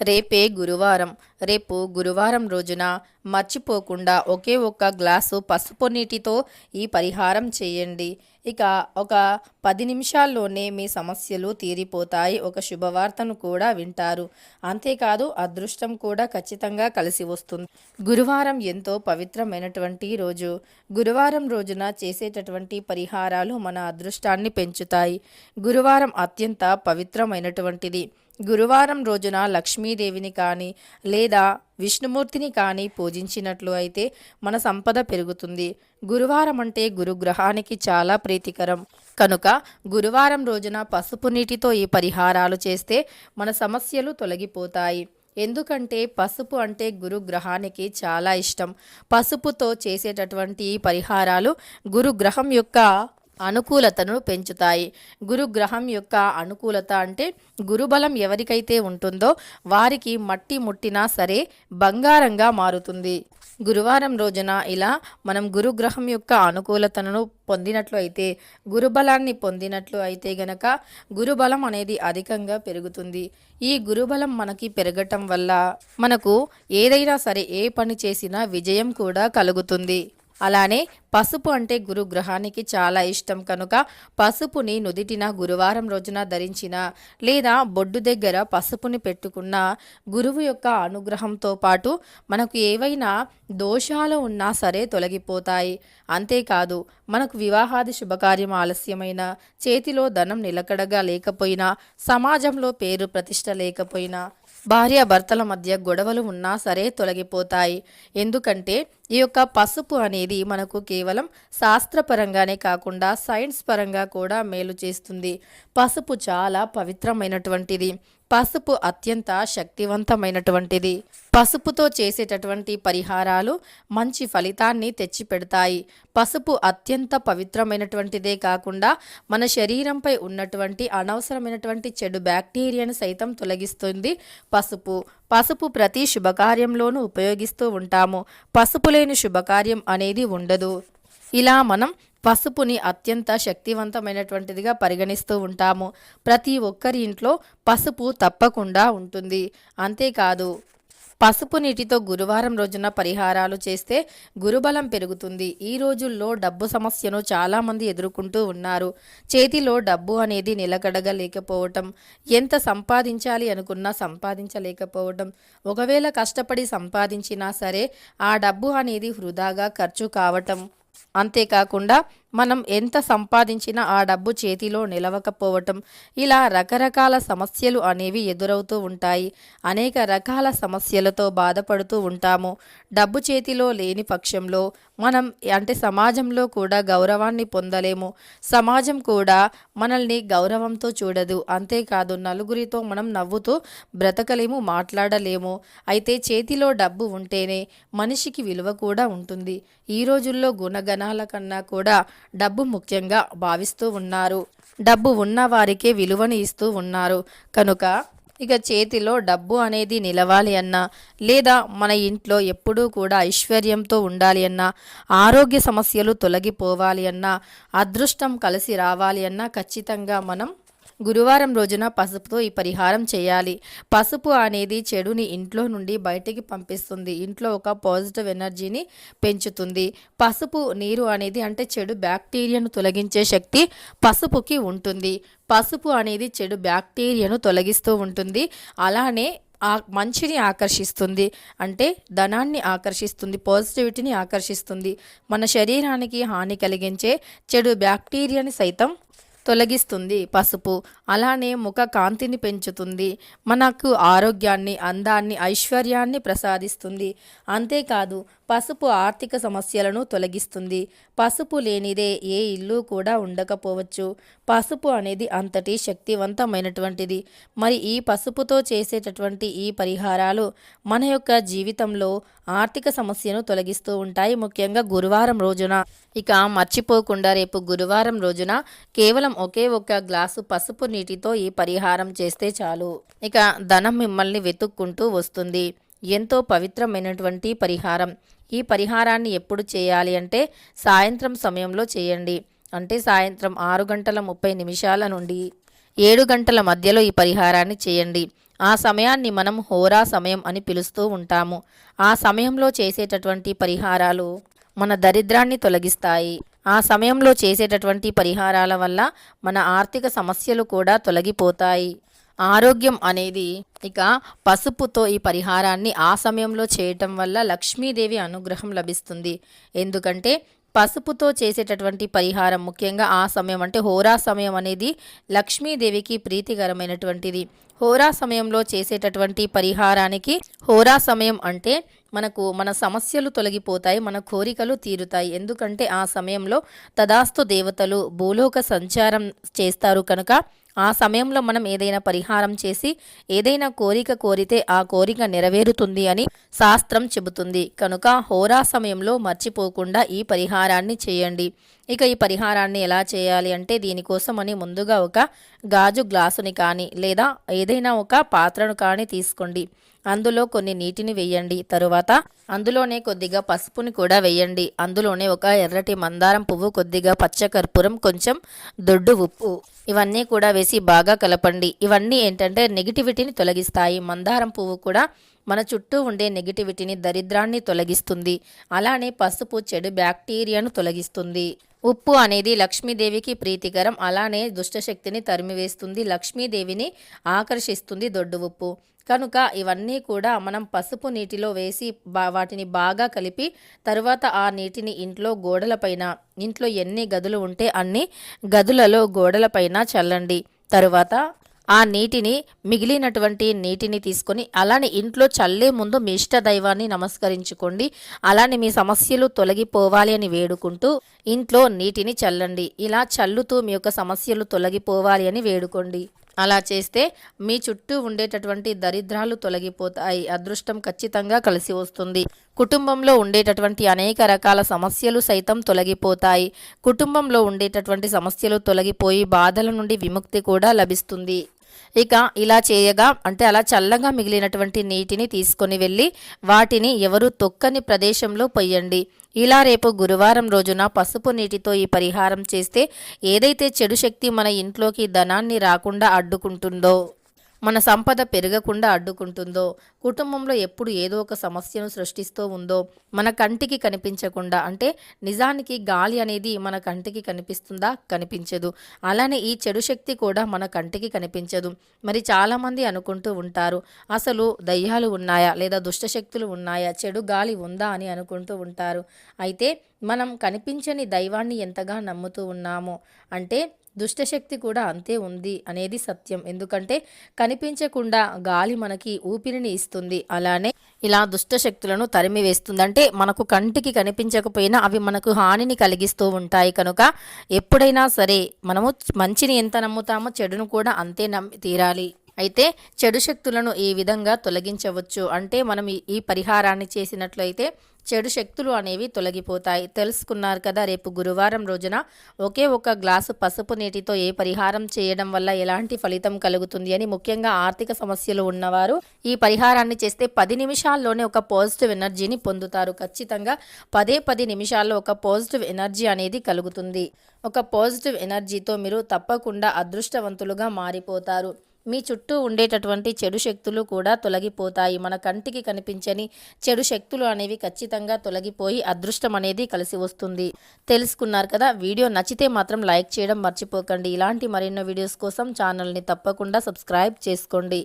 రేపే గురువారం. రేపు గురువారం రోజున మర్చిపోకుండా ఒకే ఒక్క గ్లాసు పసుపు నీటితో ఈ పరిహారం చేయండి. ఇక ఒక పది నిమిషాల్లోనే మీ సమస్యలు తీరిపోతాయి. ఒక శుభవార్తను కూడా వింటారు. అంతేకాదు అదృష్టం కూడా ఖచ్చితంగా కలిసి వస్తుంది. గురువారం ఎంతో పవిత్రమైనటువంటి రోజు. గురువారం రోజున చేసేటటువంటి పరిహారాలు మన అదృష్టాన్ని పెంచుతాయి. గురువారం అత్యంత పవిత్రమైనటువంటిది. గురువారం రోజున లక్ష్మీదేవిని కానీ లేదా విష్ణుమూర్తిని కానీ పూజించినట్లు అయితే మన సంపద పెరుగుతుంది. గురువారం అంటే గురుగ్రహానికి చాలా ప్రీతికరం. కనుక గురువారం రోజున పసుపు నీటితో ఈ పరిహారాలు చేస్తే మన సమస్యలు తొలగిపోతాయి. ఎందుకంటే పసుపు అంటే గురుగ్రహానికి చాలా ఇష్టం. పసుపుతో చేసేటటువంటి ఈ పరిహారాలు గురుగ్రహం యొక్క అనుకూలతను పెంచుతాయి. గురుగ్రహం యొక్క అనుకూలత అంటే గురుబలం ఎవరికైతే ఉంటుందో వారికి మట్టి ముట్టినా సరే బంగారంగా మారుతుంది. గురువారం రోజున ఇలా మనం గురుగ్రహం యొక్క అనుకూలతను పొందినట్లు అయితే గురుబలాన్ని పొందినట్లు అయితే గనక గురుబలం అనేది అధికంగా పెరుగుతుంది. ఈ గురుబలం మనకి పెరగటం వల్ల మనకు ఏదైనా సరే ఏ పని చేసినా విజయం కూడా కలుగుతుంది. అలానే పసుపు అంటే గురు గ్రహానికి చాలా ఇష్టం కనుక పసుపుని నుదిటిన గురువారం రోజున ధరించిన లేదా బొడ్డు దగ్గర పసుపుని పెట్టుకున్న గురువు యొక్క అనుగ్రహంతో పాటు మనకు ఏవైనా దోషాలు ఉన్నా సరే తొలగిపోతాయి. అంతేకాదు మనకు వివాహాది శుభకార్యం ఆలస్యమైన చేతిలో ధనం నిలకడగా లేకపోయినా సమాజంలో పేరు ప్రతిష్ట లేకపోయినా భార్య భర్తల మధ్య గొడవలు ఉన్నా సరే తొలగిపోతాయి. ఎందుకంటే ఈ యొక్క పసుపు అనేది మనకు కేవలం శాస్త్రపరంగానే కాకుండా సైన్స్ పరంగా కూడా మేలు చేస్తుంది. పసుపు చాలా పవిత్రమైనటువంటిది. పసుపు అత్యంత శక్తివంతమైనటువంటిది. పసుపుతో చేసేటటువంటి పరిహారాలు మంచి ఫలితాన్ని తెచ్చిపెడతాయి. పసుపు అత్యంత పవిత్రమైనటువంటిదే కాకుండా మన శరీరంపై ఉన్నటువంటి అనవసరమైనటువంటి చెడు బ్యాక్టీరియాను సైతం తొలగిస్తుంది. పసుపు. పసుపు ప్రతి శుభకార్యంలోనూ ఉపయోగిస్తూ ఉంటాము. పసుపు లేని శుభకార్యం అనేది ఉండదు. ఇలా మనం పసుపుని అత్యంత శక్తివంతమైనటువంటిదిగా పరిగణిస్తూ ఉంటాము. ప్రతి ఒక్కరి ఇంట్లో పసుపు తప్పకుండా ఉంటుంది. అంతేకాదు పసుపు నీటితో గురువారం రోజున పరిహారాలు చేస్తే గురుబలం పెరుగుతుంది. ఈ రోజుల్లో డబ్బు సమస్యను చాలామంది ఎదుర్కొంటూ ఉన్నారు. చేతిలో డబ్బు అనేది నిలకడగలేకపోవటం ఎంత సంపాదించాలి అనుకున్నా సంపాదించలేకపోవటం ఒకవేళ కష్టపడి సంపాదించినా సరే ఆ డబ్బు అనేది వృధాగా ఖర్చు కావటం. అంతేకాకుండా మనం ఎంత సంపాదించినా ఆ డబ్బు చేతిలో నిలవకపోవటం. ఇలా రకరకాల సమస్యలు అనేవి ఎదురవుతూ ఉంటాయి. అనేక రకాల సమస్యలతో బాధపడుతూ ఉంటాము. డబ్బు చేతిలో లేని పక్షంలో మనం అంటే సమాజంలో కూడా గౌరవాన్ని పొందలేము. సమాజం కూడా మనల్ని గౌరవంతో చూడదు. అంతేకాదు నలుగురితో మనం నవ్వుతూ బ్రతకలేము మాట్లాడలేము. అయితే చేతిలో డబ్బు ఉంటేనే మనిషికి విలువ కూడా ఉంటుంది. ఈ రోజుల్లో గుణగణాల కన్నా కూడా డబ్బు ముఖ్యంగా భావిస్తూ ఉన్నారు. డబ్బు ఉన్న వారికే విలువని ఇస్తూ ఉన్నారు. కనుక ఇక చేతిలో డబ్బు అనేది నిలవాలి అన్నా లేదా మన ఇంట్లో ఎప్పుడూ కూడా ఐశ్వర్యంతో ఉండాలి అన్నా ఆరోగ్య సమస్యలు తొలగిపోవాలి అన్నా అదృష్టం కలిసి రావాలి అన్నా ఖచ్చితంగా మనం గురువారం రోజున పసుపుతో ఈ పరిహారం చేయాలి. పసుపు అనేది చెడుని ఇంట్లో నుండి బయటికి పంపిస్తుంది. ఇంట్లో ఒక పాజిటివ్ ఎనర్జీని పెంచుతుంది. పసుపు నీరు అనేది అంటే చెడు బ్యాక్టీరియాను తొలగించే శక్తి పసుపుకి ఉంటుంది. పసుపు అనేది చెడు బ్యాక్టీరియాను తొలగిస్తూ ఉంటుంది. అలానే ఆ మంచిని ఆకర్షిస్తుంది. అంటే ధనాన్ని ఆకర్షిస్తుంది పాజిటివిటీని ఆకర్షిస్తుంది. మన శరీరానికి హాని కలిగించే చెడు బ్యాక్టీరియాని సైతం తొలగిస్తుంది పసుపు. అలానే ముఖ కాంతిని పెంచుతుంది. మనకు ఆరోగ్యాన్ని అందాన్ని ఐశ్వర్యాన్ని ప్రసాదిస్తుంది. అంతేకాదు పసుపు ఆర్థిక సమస్యలను తొలగిస్తుంది. పసుపు లేనిదే ఏ ఇల్లు కూడా ఉండకపోవచ్చు. పసుపు అనేది అంతటి శక్తివంతమైనటువంటిది. మరి ఈ పసుపుతో చేసేటటువంటి ఈ పరిహారాలు మన యొక్క జీవితంలో ఆర్థిక సమస్యను తొలగిస్తూ ఉంటాయి. ముఖ్యంగా గురువారం రోజున. ఇక మర్చిపోకుండా రేపు గురువారం రోజున కేవలం ఒకే ఒక్క గ్లాసు పసుపు నీటితో ఈ పరిహారం చేస్తే చాలు. ఇక ధనం మిమ్మల్ని వెతుక్కుంటూ వస్తుంది. ఎంతో పవిత్రమైనటువంటి పరిహారం. ఈ పరిహారాన్ని ఎప్పుడు చేయాలి అంటే సాయంత్రం సమయంలో చేయండి. అంటే సాయంత్రం ఆరు గంటల ముప్పై నిమిషాల నుండి ఏడు గంటల మధ్యలో ఈ పరిహారాన్ని చేయండి. ఆ సమయాన్ని మనం హోరా సమయం అని పిలుస్తూ ఉంటాము. ఆ సమయంలో చేసేటటువంటి పరిహారాలు మన దరిద్రాన్ని తొలగిస్తాయి. ఆ సమయంలో చేసేటటువంటి పరిహారాల వల్ల మన ఆర్థిక సమస్యలు కూడా తొలగిపోతాయి. ఆరోగ్యం అనేది ఇక పసుపుతో ఈ పరిహారాన్ని ఆ సమయంలో చేయటం వల్ల లక్ష్మీదేవి అనుగ్రహం లభిస్తుంది. ఎందుకంటే పసుపుతో చేసేటటువంటి పరిహారం ముఖ్యంగా ఆ సమయం అంటే హోరా సమయం అనేది లక్ష్మీదేవికి ప్రీతికరమైనటువంటిది. హోరా సమయంలో చేసేటటువంటి పరిహారానికి హోరా సమయం అంటే మనకు మన సమస్యలు తొలగిపోతాయి మన కోరికలు తీరుతాయి. ఎందుకంటే ఆ సమయంలో తదాస్తు దేవతలు భూలోక సంచారం చేస్తారు కనుక ఆ సమయంలో మనం ఏదైనా పరిహారం చేసి ఏదైనా కోరిక కోరితే ఆ కోరిక నెరవేరుతుంది అని శాస్త్రం చెబుతుంది. కనుక హోరా సమయంలో మర్చిపోకుండా ఈ పరిహారాన్ని చేయండి. ఇక ఈ పరిహారాన్ని ఎలా చేయాలి అంటే దీనికోసం అని ముందుగా ఒక గాజు గ్లాసుని కానీ లేదా ఏదైనా ఒక పాత్రను కానీ తీసుకోండి. అందులో కొన్ని నీటిని వేయండి. తరువాత అందులోనే కొద్దిగా పసుపుని కూడా వేయండి. అందులోనే ఒక ఎర్రటి మందారం పువ్వు కొద్దిగా పచ్చకర్పూరం కొంచెం దొడ్డు ఉప్పు. ఇవన్నీ కూడా వేసి బాగా కలపండి. ఇవన్నీ ఏంటంటే నెగిటివిటీని తొలగిస్తాయి. మందారం పువ్వు కూడా మన చుట్టూ ఉండే నెగిటివిటీని దరిద్రాన్ని తొలగిస్తుంది. అలానే పసుపు చెడు బ్యాక్టీరియాను తొలగిస్తుంది. ఉప్పు అనేది లక్ష్మీదేవికి ప్రీతికరం. అలానే దుష్టశక్తిని తరిమివేస్తుంది. లక్ష్మీదేవిని ఆకర్షిస్తుంది దొడ్డు ఉప్పు. కనుక ఇవన్నీ కూడా మనం పసుపు నీటిలో వేసి బా వాటిని బాగా కలిపి తరువాత ఆ నీటిని ఇంట్లో గోడలపైన ఇంట్లో ఎన్ని గదులు ఉంటే అన్ని గదులలో గోడలపైన చల్లండి. తరువాత ఆ నీటిని మిగిలినటువంటి నీటిని తీసుకొని అలానే ఇంట్లో చల్లే ముందు మీ ఇష్ట దైవాన్ని నమస్కరించుకోండి. అలానే మీ సమస్యలు తొలగిపోవాలి అని వేడుకుంటూ ఇంట్లో నీటిని చల్లండి. ఇలా చల్లుతూ మీ యొక్క సమస్యలు తొలగిపోవాలి అని వేడుకోండి. అలా చేస్తే మీ చుట్టూ ఉండేటటువంటి దరిద్రాలు తొలగిపోతాయి. అదృష్టం ఖచ్చితంగా కలిసి వస్తుంది. కుటుంబంలో ఉండేటటువంటి అనేక రకాల సమస్యలు సైతం తొలగిపోతాయి. కుటుంబంలో ఉండేటటువంటి సమస్యలు తొలగిపోయి బాధల నుండి విముక్తి కూడా లభిస్తుంది. ఇక ఇలా చేయగా అంటే అలా చల్లగా మిగిలినటువంటి నీటిని తీసుకొని వెళ్ళి వాటిని ఎవరు తొక్కని ప్రదేశంలో పొయ్యండి. ఇలా రేపు గురువారం రోజున పసుపు నీటితో ఈ పరిహారం చేస్తే ఏదైతే చెడు శక్తి మన ఇంట్లోకి ధనాన్ని రాకుండా అడ్డుకుంటుందో మన సంపద పెరగకుండా అడ్డుకుంటుందో కుటుంబంలో ఎప్పుడు ఏదో ఒక సమస్యను సృష్టిస్తూ ఉందో మన కంటికి కనిపించకుండా అంటే నిజానికి గాలి అనేది మన కంటికి కనిపిస్తుందా? కనిపించదు. అలానే ఈ చెడు శక్తి కూడా మన కంటికి కనిపించదు. మరి చాలామంది అనుకుంటూ ఉంటారు అసలు దయ్యాలు ఉన్నాయా? లేదా దుష్టశక్తులు ఉన్నాయా? చెడు గాలి ఉందా? అని అనుకుంటూ ఉంటారు. అయితే మనం కనిపించని దైవాన్ని ఎంతగా నమ్ముతూ ఉన్నామో అంటే దుష్టశక్తి కూడా అంతే ఉంది అనేది సత్యం. ఎందుకంటే కనిపించకుండా గాలి మనకి ఊపిరిని ఇస్తుంది. అలానే ఇలా దుష్టశక్తులను తరిమి వేస్తుంది మనకు కంటికి కనిపించకపోయినా అవి మనకు హానిని కలిగిస్తూ ఉంటాయి కనుక ఎప్పుడైనా సరే మనము మంచిని ఎంత నమ్ముతామో చెడును కూడా అంతే నమ్మి తీరాలి. అయితే చెడు శక్తులను ఈ విధంగా తొలగించవచ్చు. అంటే మనం ఈ పరిహారాన్ని చేసినట్లయితే చెడు శక్తులు అనేవి తొలగిపోతాయి. తెలుసుకున్నారు కదా రేపు గురువారం రోజున ఒకే ఒక గ్లాసు పసుపు నీటితో ఏ పరిహారం చేయడం వల్ల ఎలాంటి ఫలితం కలుగుతుంది అని ముఖ్యంగా ఆర్థిక సమస్యలు ఉన్నవారు ఈ పరిహారాన్ని చేస్తే పది నిమిషాల్లోనే ఒక పాజిటివ్ ఎనర్జీని పొందుతారు. ఖచ్చితంగా పదే పది నిమిషాల్లో ఒక పాజిటివ్ ఎనర్జీ అనేది కలుగుతుంది. ఒక పాజిటివ్ ఎనర్జీతో మీరు తప్పకుండా అదృష్టవంతులుగా మారిపోతారు. మీ చుట్టూ ఉండేటటువంటి చెడు శక్తులు కూడా తొలగిపోతాయి. మన కంటికి కనిపించని చెడు శక్తులు అనేవి ఖచ్చితంగా తొలగిపోయి అదృష్టం అనేది కలిసి వస్తుంది. తెలుసుకున్నారు కదా? వీడియో నచ్చితే మాత్రం లైక్ చేయడం మర్చిపోకండి. ఇలాంటి మరెన్నో వీడియోస్ కోసం ఛానల్ని తప్పకుండా సబ్స్క్రైబ్ చేసుకోండి.